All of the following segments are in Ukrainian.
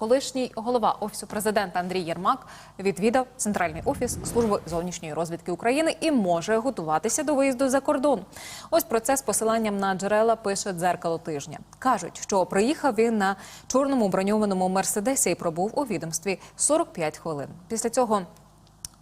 Колишній голова офісу президента Андрій Єрмак відвідав центральний офіс служби зовнішньої розвідки України і може готуватися до виїзду за кордон. Ось про це з посиланням на джерела пише дзеркало тижня. кажуть, що приїхав він на чорному броньованому мерседесі і пробув у відомстві 45 хвилин. Після цього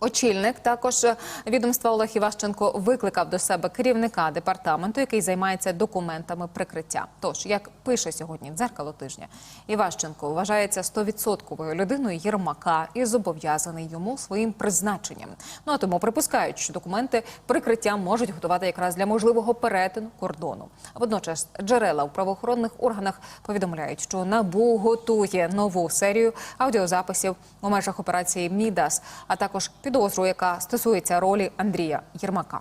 Очільник також відомства Олег Іващенко викликав до себе керівника департаменту, який займається документами прикриття. Тож, як пише сьогодні дзеркало тижня, Іващенко вважається стовідсотковою людиною Єрмака і зобов'язаний йому своїм призначенням. Ну а тому припускають, що документи прикриття можуть готувати якраз для можливого перетину кордону. Водночас джерела у правоохоронних органах повідомляють, що НАБУ готує нову серію аудіозаписів у межах операції Мідас, а також підозру, яка стосується ролі Андрія Єрмака.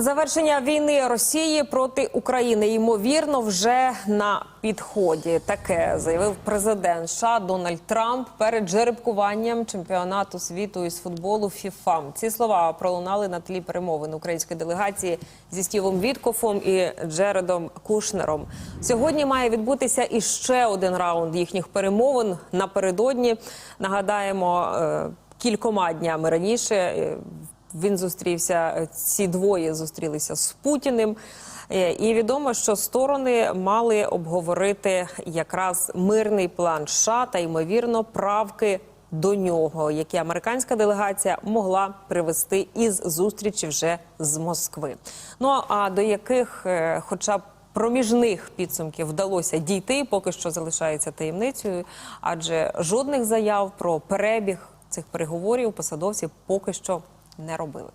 Завершення війни Росії проти України ймовірно вже на підході. Таке заявив президент США Дональд Трамп перед жеребкуванням чемпіонату світу із футболу ФІФА. Ці слова пролунали на тлі перемовин української делегації зі Стівом Віткофом і Джередом Кушнером. Сьогодні має відбутися іще один раунд їхніх перемовин напередодні. Нагадаємо, е, кількома днями раніше. Е, він зустрівся. Ці двоє зустрілися з Путіним. Е, І відомо, що сторони мали обговорити якраз мирний план США та ймовірно правки до нього, які американська делегація могла привести із зустрічі вже з Москви. Ну а до яких, е, хоча б проміжних підсумків вдалося дійти, поки що залишається таємницею, адже жодних заяв про перебіг цих переговорів посадовці поки що не робили.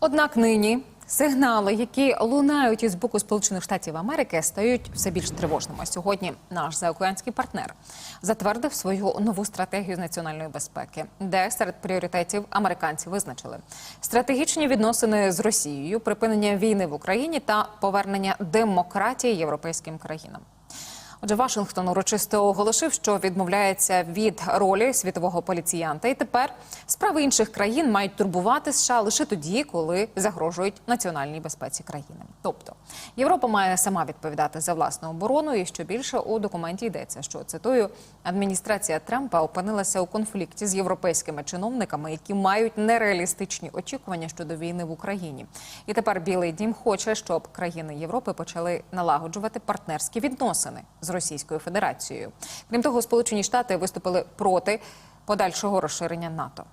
Однак нині сигнали, які лунають із боку Сполучених Штатів Америки, стають все більш тривожними. Сьогодні наш заокеанський партнер затвердив свою нову стратегію з національної безпеки, де серед пріоритетів американці визначили стратегічні відносини з Росією, припинення війни в Україні та повернення демократії європейським країнам. Отже, Вашингтон урочисто оголосив, що відмовляється від ролі світового поліціянта, і тепер справи інших країн мають турбувати США лише тоді, коли загрожують національній безпеці країни. Тобто Європа має сама відповідати за власну оборону. І що більше у документі йдеться, що цитую, адміністрація Трампа опинилася у конфлікті з європейськими чиновниками, які мають нереалістичні очікування щодо війни в Україні. І тепер Білий Дім хоче, щоб країни Європи почали налагоджувати партнерські відносини з Російською Федерацією. Крім того, Сполучені Штати виступили проти подальшого розширення НАТО.